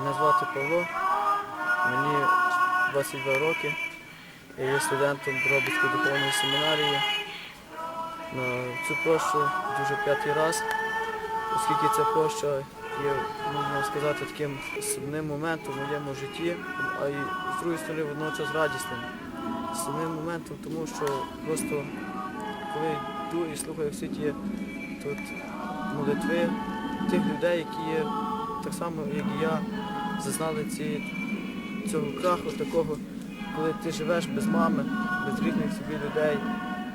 Мене звати Павло, мені 22 роки. Я є студентом Дробицької духовної семінарії. На цю прощу дуже п'ятий раз, оскільки ця проща є, можна сказати, таким сумним моментом в моєму житті, а й з другої сторони водночас радісним. Сумним моментом, тому що просто коли йду і слухаю всі ті тут молитви тих людей, які є так само, як і я, зазнали ці, цього краху такого, коли ти живеш без мами, без рідних собі людей.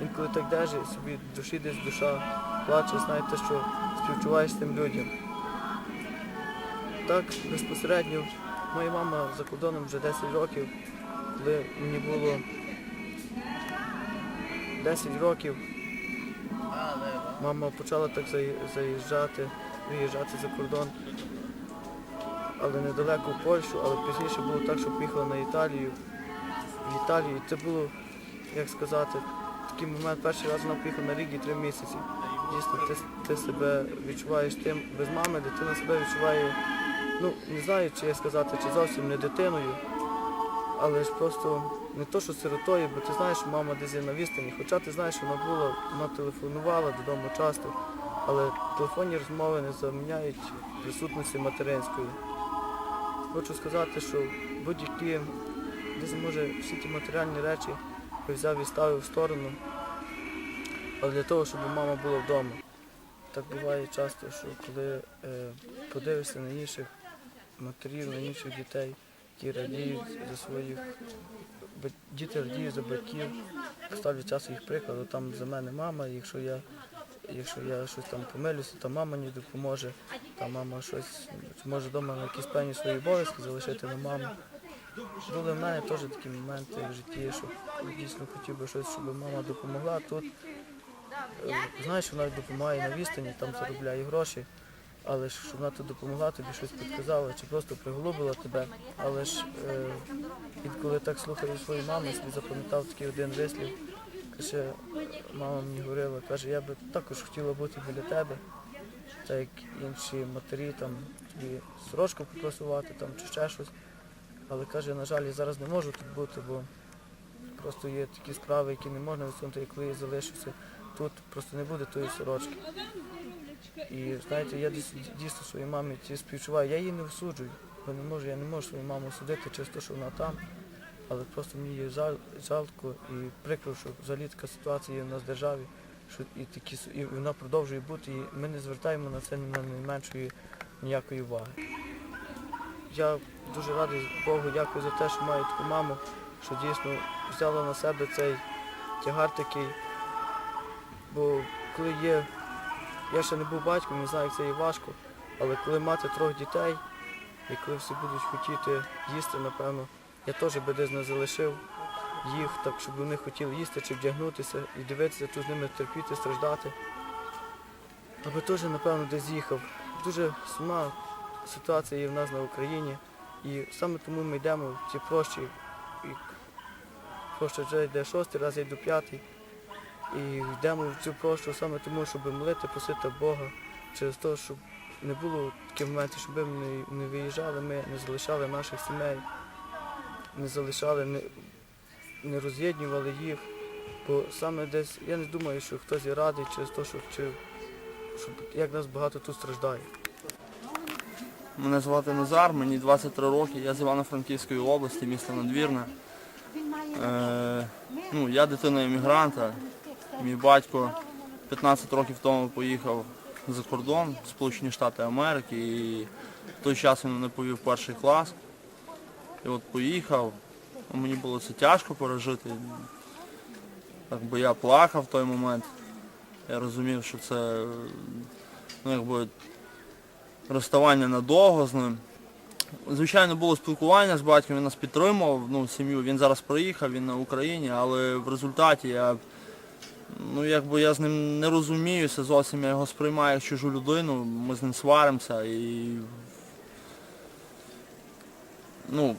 Інколи так держи, собі душі десь душа плаче, знаєте, що співчуваєш тим людям. Так безпосередньо моя мама за кордоном вже 10 років, коли мені було 10 років, мама почала так заїжджати, виїжджати за кордон, але недалеко в Польщу, але пізніше було так, що поїхала на Італію. В Італії це було, як сказати, такий момент, перший раз вона поїхала на рік і три місяці. Дійсно, ти, ти себе відчуваєш тим без мами, дитина себе відчуває, ну не знаю, чи я сказати, чи зовсім не дитиною, але ж просто не то, що сиротою, бо ти знаєш, що мама десь є на відстані. Хоча ти знаєш, що вона була, вона телефонувала додому часто, але телефонні розмови не заміняють присутності материнської. Хочу сказати, що будь-які, десь може всі ті матеріальні речі взяв і ставив в сторону, але для того, щоб мама була вдома. Так буває часто, що коли е, подивишся на інших матерів, на інших дітей, які радіють за своїх діти радіють за батьків, ставлю часу їх прикладу, там за мене мама, якщо я, якщо я щось там помилюся, то мама мені допоможе, та мама щось може вдома на якісь певні свої обов'язки залишити на маму. Були в мене теж такі моменти в житті, що дійсно хотів би щось, щоб мама допомогла. Тут е, знаєш, вона допомагає на відстані, там заробляє гроші, але ж щоб вона тут допомогла, тобі щось підказала, чи просто приголубила тебе. Але ж е, інколи так слухаю свою маму, я запам'ятав такий один вислів. Каже, мама мені говорила, каже, я би також хотіла бути біля тебе, так як інші матері там тобі сорочку попросувати там чи ще щось. Але каже, на жаль, я зараз не можу тут бути, бо просто є такі справи, які не можна висунути, і коли я залишуся тут, просто не буде тої сорочки. І знаєте, я дійсно своїй мамі ті співчуваю. Я її не всуджую, бо не можу, я не можу свою маму судити через те, що вона там. Але просто мені жалко і прикро, що взагалі така ситуація є в нас в державі, що і такі і вона продовжує бути, і ми не звертаємо на це на найменшої ніякої уваги. Я дуже радий Богу, дякую за те, що маю таку маму, що дійсно взяла на себе цей тягар такий. Бо коли є, я ще не був батьком, не знаю, як це є важко, але коли мати трьох дітей, і коли всі будуть хотіти їсти, напевно, я теж би не залишив їх, так, щоб вони хотіли їсти чи вдягнутися і дивитися, тут з ними терпіти, страждати. Аби теж, напевно, десь їхав. Дуже сумна ситуація є в нас на Україні. І саме тому ми йдемо в ці прощі. І проща вже йде шостий, раз я йду п'ятий. І йдемо в цю прощу саме тому, щоб молити, просити Бога через те, щоб не було таких моментів, щоб ми не виїжджали, ми не залишали наших сімей, не залишали, не, не роз'єднували їх. Бо саме десь, я не думаю, що хтось є радий через те, що вчив, щоб як нас багато тут страждає. Мене звати Назар, мені 23 роки, я з Івано-Франківської області, місто Надвірне. Е, ну, я дитина емігранта. Мій батько 15 років тому поїхав за кордон в Сполучені Штати Америки і в той час він мене повів перший клас. І от поїхав, ну, мені було це тяжко пережити. Так би я плакав в той момент. Я розумів, що це ну, якби, розставання надовго з ним. Звичайно, було спілкування з батьком, він нас підтримував, ну, сім'ю. Він зараз приїхав, він на Україні, але в результаті я, ну, якби я з ним не розуміюся зовсім, я його сприймаю як чужу людину, ми з ним сваримося і ну,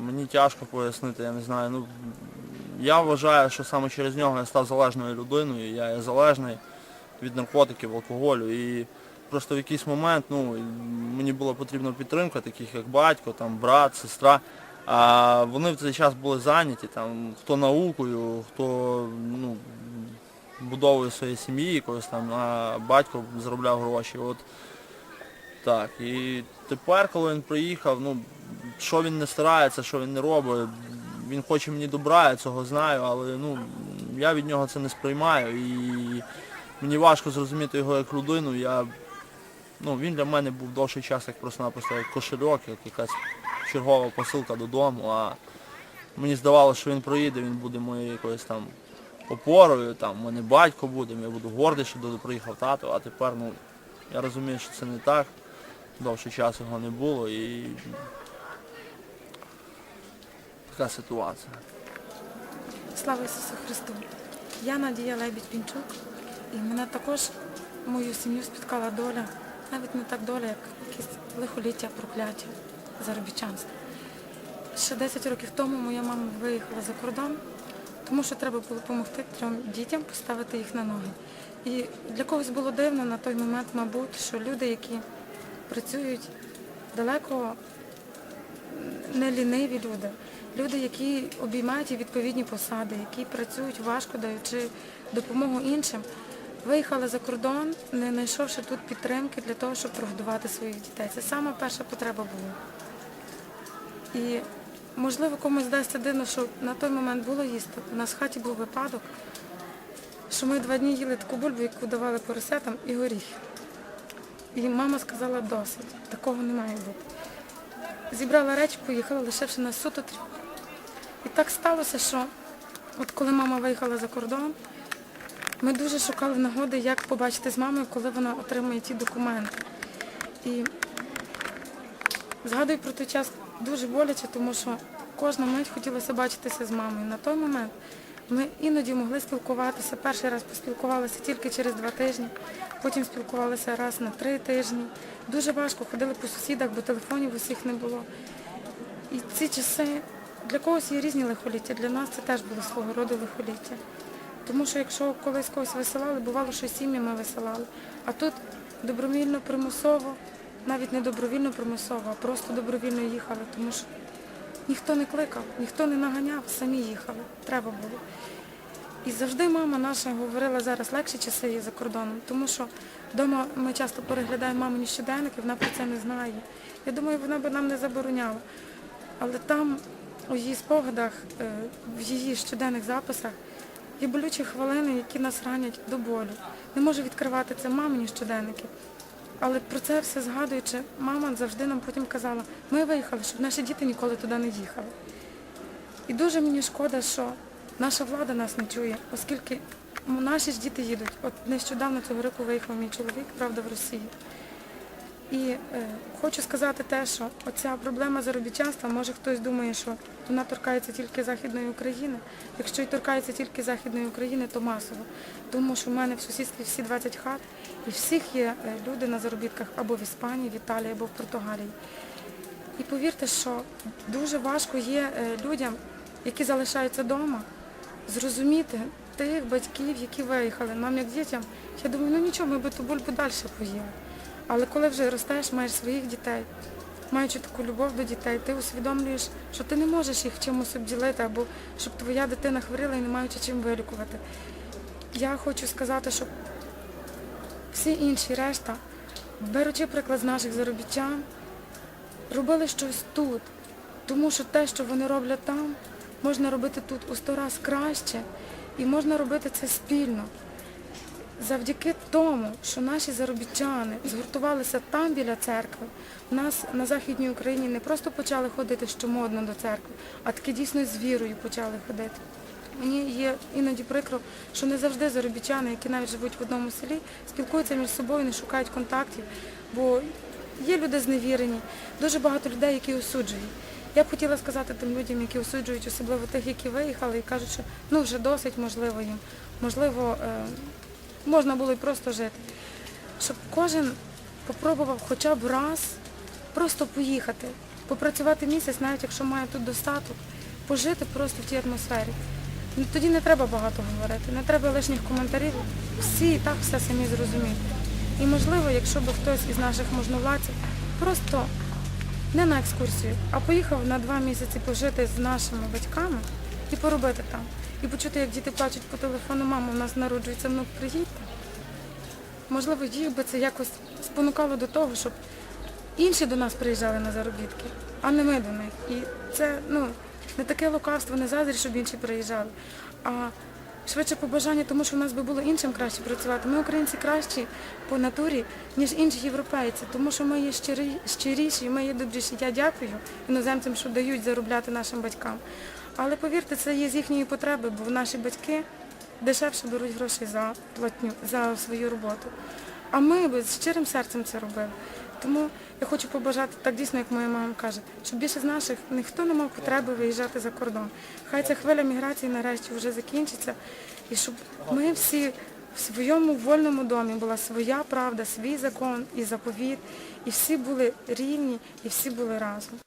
мені тяжко пояснити, я не знаю. Ну, я вважаю, що саме через нього я став залежною людиною, я є залежний від наркотиків, алкоголю. І просто в якийсь момент ну, мені була потрібна підтримка, таких як батько, там, брат, сестра. А вони в цей час були зайняті, там, хто наукою, хто ну, будовою своєї сім'ї якоїсь там, а батько заробляв гроші. От так. І тепер, коли він приїхав, ну, що він не старається, що він не робить, він хоче мені добра, я цього знаю, але ну, я від нього це не сприймаю. І мені важко зрозуміти його як людину. Я, ну, він для мене був довший час як просто-напросто як кошельок, як якась чергова посилка додому. А мені здавалося, що він проїде, він буде моєю якоюсь там опорою, там, у мене батько буде, я буду гордий, що приїхав тато, а тепер ну, я розумію, що це не так. Довший час його не було і така ситуація. Слава Ісусу Христу! Я Надія Лебідь Пінчук, і мене також мою сім'ю спіткала доля, навіть не так доля, як якесь лихоліття, прокляття, заробітчанство. Ще 10 років тому моя мама виїхала за кордон, тому що треба було допомогти трьом дітям поставити їх на ноги. І для когось було дивно на той момент, мабуть, що люди, які працюють далеко не ліниві люди, люди, які обіймають відповідні посади, які працюють важко, даючи допомогу іншим, виїхали за кордон, не знайшовши тут підтримки для того, щоб прогодувати своїх дітей. Це сама перша потреба була. І можливо комусь здасться дивно, що на той момент було їсти. У нас в хаті був випадок, що ми два дні їли таку бульбу, яку давали поросятам, і горіхи. І мама сказала досить, такого не має бути зібрала речі, поїхала, лишивши нас суто трьох. І так сталося, що от коли мама виїхала за кордон, ми дуже шукали нагоди, як побачити з мамою, коли вона отримує ті документи. І згадую про той час дуже боляче, тому що кожна мить хотілося бачитися з мамою. На той момент ми іноді могли спілкуватися. Перший раз поспілкувалися тільки через два тижні, потім спілкувалися раз на три тижні. Дуже важко ходили по сусідах, бо телефонів усіх не було. І ці часи для когось є різні лихоліття, для нас це теж було свого роду лихоліття. Тому що якщо колись когось висилали, бувало, що сім'ями висилали. А тут добровільно примусово, навіть не добровільно примусово, а просто добровільно їхали, тому що ніхто не кликав, ніхто не наганяв, самі їхали. Треба було. І завжди мама наша говорила зараз легші часи є за кордоном, тому що вдома ми часто переглядаємо мамині щоденники, вона про це не знає. Я думаю, вона би нам не забороняла. Але там у її спогадах, е, в її щоденних записах є болючі хвилини, які нас ранять до болю. Не можу відкривати це мамині щоденники. Але про це все згадуючи, мама завжди нам потім казала, ми виїхали, щоб наші діти ніколи туди не їхали. І дуже мені шкода, що наша влада нас не чує, оскільки наші ж діти їдуть. От нещодавно цього року виїхав мій чоловік, правда, в Росію. І е, хочу сказати те, що оця проблема заробітчанства, може хтось думає, що вона торкається тільки Західної України. Якщо і торкається тільки Західної України, то масово. Тому що в мене в сусідстві всі 20 хат, і всіх є е, люди на заробітках або в Іспанії, в Італії, або в Португалії. І повірте, що дуже важко є е, людям, які залишаються вдома, зрозуміти тих батьків, які виїхали. Нам як дітям, я думаю, ну нічого, ми би ту бульбу далі поїли. Але коли вже ростеш, маєш своїх дітей, маючи таку любов до дітей, ти усвідомлюєш, що ти не можеш їх чимось обділити, або щоб твоя дитина хворіла і не маючи чим вилікувати. Я хочу сказати, що всі інші решта, беручи приклад з наших заробітчан, робили щось тут. Тому що те, що вони роблять там, можна робити тут у сто раз краще і можна робити це спільно. Завдяки тому, що наші заробітчани згуртувалися там біля церкви, у нас на Західній Україні не просто почали ходити, що модно до церкви, а таки дійсно з вірою почали ходити. Мені є іноді прикро, що не завжди заробітчани, які навіть живуть в одному селі, спілкуються між собою, не шукають контактів, бо є люди зневірені, дуже багато людей, які осуджують. Я б хотіла сказати тим людям, які осуджують, особливо тих, які виїхали, і кажуть, що ну вже досить, можливо, їм, можливо, е, можна було й просто жити. Щоб кожен попробував хоча б раз просто поїхати, попрацювати місяць, навіть якщо має тут достаток, пожити просто в тій атмосфері. Ну, Тоді не треба багато говорити, не треба лишніх коментарів. Всі і так все самі зрозуміють. І можливо, якщо б хтось із наших можновладців просто не на екскурсію, а поїхав на два місяці пожити з нашими батьками і поробити там. І почути, як діти плачуть по телефону, мама, у нас народжується внук, приїдьте. Можливо, їх би це якось спонукало до того, щоб інші до нас приїжджали на заробітки, а не ми до них. І це ну, не таке лукавство, не заздрі, щоб інші приїжджали, а швидше побажання, тому що в нас би було іншим краще працювати. Ми, українці, кращі по натурі, ніж інші європейці, тому що ми є щирі, щиріші, ми є добріші. Я дякую іноземцям, що дають заробляти нашим батькам. Але повірте, це є з їхньої потреби, бо наші батьки дешевше беруть гроші за платню, за свою роботу. А ми би з щирим серцем це робили. Тому я хочу побажати так дійсно, як моя мама каже, щоб більше з наших ніхто не мав потреби виїжджати за кордон. Хай ця хвиля міграції нарешті вже закінчиться, і щоб ми всі в своєму вольному домі була своя правда, свій закон і заповіт, і всі були рівні, і всі були разом.